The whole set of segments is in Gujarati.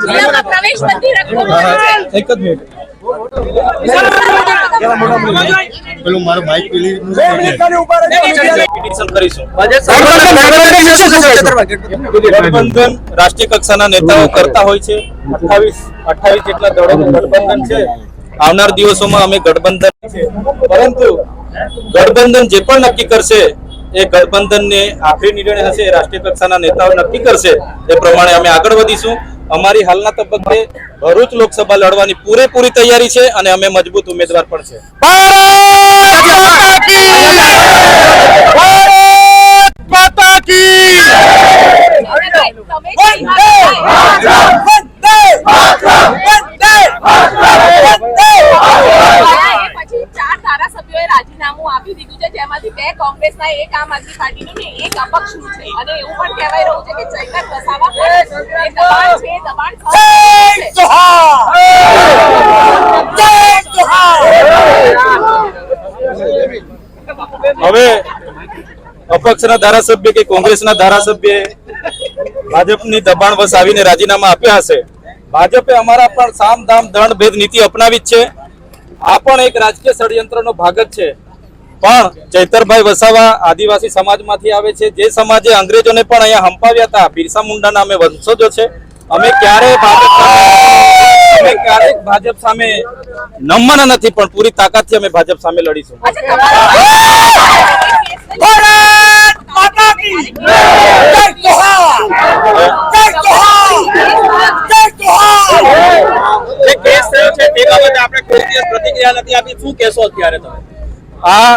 જિલ્લામાં પ્રવેશ બંધી રાખવામાં એક જ મિનિટ. પેલું મારું બાઇક પેલી ગઠબંધન રાષ્ટ્રીય કક્ષાના નેતાઓ કરતા હોય છે. અઠ્ઠાવીસ અઠ્ઠાવીસ જેટલા દળોનું ગઠબંધન છે. આવનાર દિવસોમાં અમે ગઠબંધન છે. પરંતુ ગઠબંધન જે પણ નક્કી કરશે એ ગઠબંધનને આખરી નિર્ણય હશે રાષ્ટ્રીય કક્ષાના નેતાઓ નક્કી કરશે. એ પ્રમાણે અમે આગળ વધીશું. અમારી હાલના તબક્કે ભરૂચ લોકસભા લડવાની પૂરેપૂરી તૈયારી છે અને અમે મજબૂત ઉમેદવાર પણ છે. પછી ચાર રાજીનામું આપી દીધું છે જેમાંથી બે કોંગ્રેસના એક આમ આદમી પાર્ટીનું ને એક અપક્ષનું છે અને એવું પણ કહેવાય રહ્યું છે કે ચૈતર વસાવા હવે અપક્ષના ધારાસભ્ય કે કોંગ્રેસના ધારાસભ્ય ભાજપની દબાણ વસ આવીને રાજીનામા આપ્યા હશે. ભાજપે અમારા પણ સામ દામ દંડ ભેદ નીતિ અપનાવી જ છે. આ પણ એક રાજકીય ષડયંત્રનો ભાગ જ છે. પણ ચૈતરભાઈ વસાવા આદિવાસી સમાજમાંથી આવે છે. જે સમાજે અંગ્રેજોને પણ અહીંયા હંપાવ્યા હતા. બિરસા મુંડાના અમે વંશજો છે. અમે ક્યારેય ભાજપ સામે અમે ક્યારેય ભાજપ સામે નમવાના નથી પણ પૂરી તાકાતથી અમે ભાજપ સામે લડીશું. આ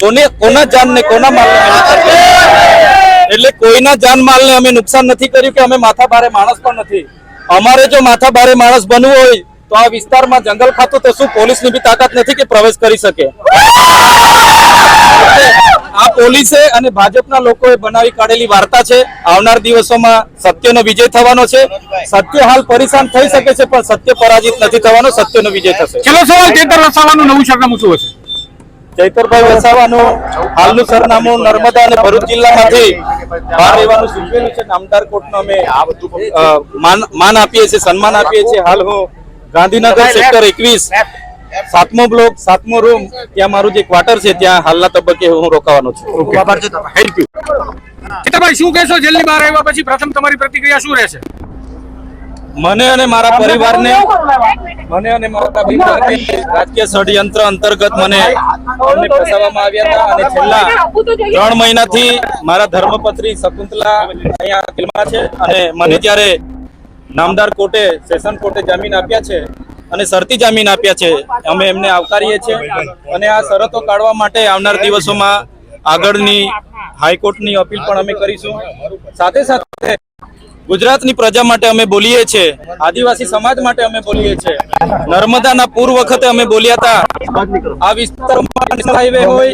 કોને કોના જાનને કોના માલને એટલે કોઈના જાનમાલને અમે નુકસાન નથી કર્યું કે અમે માથા ભારે માણસ પણ નથી. અમારે જો માથા ભારે માણસ બનવું હોય, તો આ વિસ્તારમાં જંગલ ખાતું તો શું પોલીસની બી તાકાત નથી કે પ્રવેશ કરી શકે? આ પોલીસે અને ભાજપના લોકોએ બનાવી કાઢેલી વાર્તા છે. આવનાર દિવસોમાં સત્યનો વિજય થવાનો છે. સત્ય હાલ પરેશાન થઈ શકે છે, પણ સત્ય પરાજિત નથી થવાનો, સત્યનો વિજય થશે. ચલો સવાલ ચેતર રસાવાનું નવું સરનામું શું હશે? ચૈતરભાઈ વસાવાનું હાલનું સરનામું નર્મદા અને ભરૂચ જિલ્લામાંથી બહાર રહેવાનું સૂચવેલું છે નામદાર કોર્ટનો અમે માન માન આપીએ છીએ સન્માન આપીએ છીએ. હાલ હું ગાંધીનગર સેક્ટર એકવીસ સાતમો બ્લોક સાતમો રૂમ ત્યાં મારું જે ક્વાર્ટર છે ત્યાં હાલના તબક્કે હું રોકાવાનો છું. થેન્ક યુ ચેતરભાઈ શું કહેશો? જેલની બહાર આવ્યા પછી પ્રથમ તમારી પ્રતિક્રિયા શું રહેશે? મને અને મારા પરિવારને મને અને મારા પરિવારને રાજકીય ષડયંત્ર અંતર્ગત મને અમને ફસાવવામાં આવ્યા હતા અને છેલ્લા ત્રણ મહિનાથી મારા ધર્મપત્રી શકુંતલા અહીંયા જેલમાં છે અને મને જ્યારે નામદાર કોર્ટે સેશન કોર્ટે જામીન આપ્યા છે અને શરતી જામીન આપ્યા છે અમે એમને આવકારીએ છીએ અને આ શરતો કાઢવા માટે આવનાર દિવસોમાં આગળની હાઈકોર્ટની અપીલ પણ અમે કરીશું. સાથે સાથે ગુજરાતની પ્રજા માટે અમે બોલીએ છીએ આદિવાસી સમાજ માટે અમે બોલીએ છીએ નર્મદાના પૂર વખતે અમે બોલ્યા હતા. આ વિસ્તારમાં હાઈવે હોય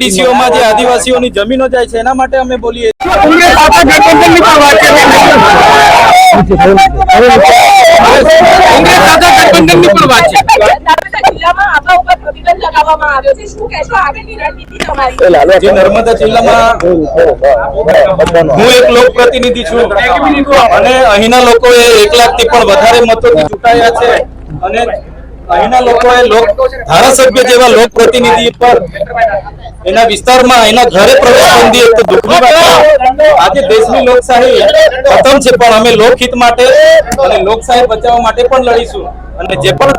GIDCO માં જે આદિવાસીઓની જમીનો જાય છે એના માટે અમે બોલીએ છીએ. કોંગ્રેસ આખા ગઠબંધનની પણ વાત છે. કોંગ્રેસ આખા ગઠબંધનની પણ વાત છે નર્મદા જિલ્લામાં આવા ઉપર પ્રતિબંધ લગાવવામાં આવ્યો છે શું કહેશો આગળની રણનીતિ તમારી જે નર્મદા જિલ્લામાં હું એક લોક પ્રતિનિધિ છું અને અહીંના લોકોએ એક લાખથી પણ વધારે મતોથી ચૂંટાયા છે. અને અહીંના લોકોએ લોક ધારાસભ્ય જેવા લોક પ્રતિનિધિ પર એના વિસ્તારમાં એના ઘરે પ્રવેશ બંધી એક દુઃખની વાત આજે દેશની લોકશાહી ખતમ છે પણ અમે લોકહિત માટે અને લોકશાહી બચાવવા માટે પણ લડીશું. અને જે પણ